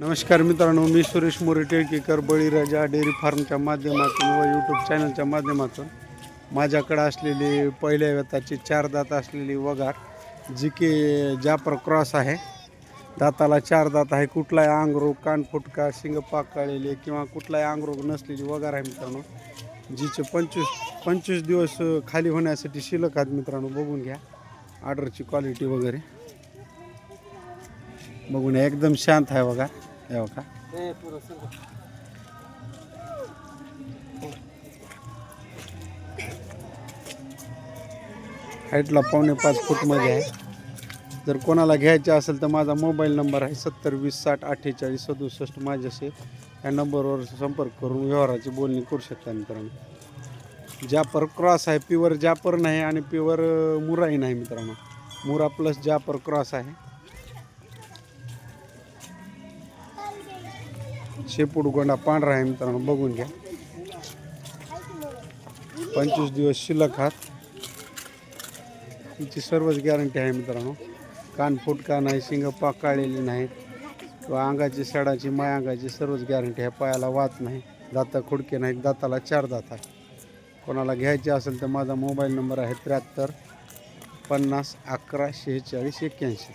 नमस्कार मित्रांनो मी सुरेश मोरे टिळकेकर बळीराजा डेअरी फार्मच्या माध्यमातून व यूट्यूब चॅनलच्या माध्यमातून माझ्याकडे असलेली पहिल्या व्यताची चार दात असलेली वगार जी की जापर क्रॉस आहे. दाताला चार दात आहे. कुठलाही आंगरोग कानफुटका शिंग पाकळलेले किंवा कुठलाही आंगरोग नसलेली वगार आहे मित्रांनो जिचे पंचवीस पंचवीस दिवस खाली होण्यासाठी शिल्लक आहेत मित्रांनो बघून घ्या. ऑर्डरची क्वालिटी वगैरे. बघून एकदम शांत आहे बघा हे बघा हाईटला पावणे पाच फूटमध्ये आहे. जर कोणाला घ्यायचे असेल तर माझा मोबाईल नंबर आहे सत्तर वीस साठ अठ्ठेचाळीस सदुसष्ट माझ्याशी. या नंबरवर संपर्क करून व्यवहाराची बोलणी करू शकता मित्रांनो. जापर क्रॉस आहे. प्युअर जापर नाही आणि प्युअर मुराही नाही मित्रांनो. मुरा प्लस जापर क्रॉस आहे. शेपूट गोंडा पांढरा आहे मित्रांनो बघून घ्या. पंचवीस दिवस शिल्लक हात. तिची सर्वच गॅरंटी आहे मित्रांनो. कान फुटका नाही शिंग पाकाळलेली नाहीत. किंवा अंगाची सडाची माय अंगाची सर्वच गॅरंटी आहे. पायाला वात नाही दाता खुडके नाहीत दाताला चार दात आहे कोणाला घ्यायचे असेल तर माझा मोबाईल नंबर आहे त्र्याहत्तर पन्नास अकरा शेहेचाळीस एक्क्याऐंशी.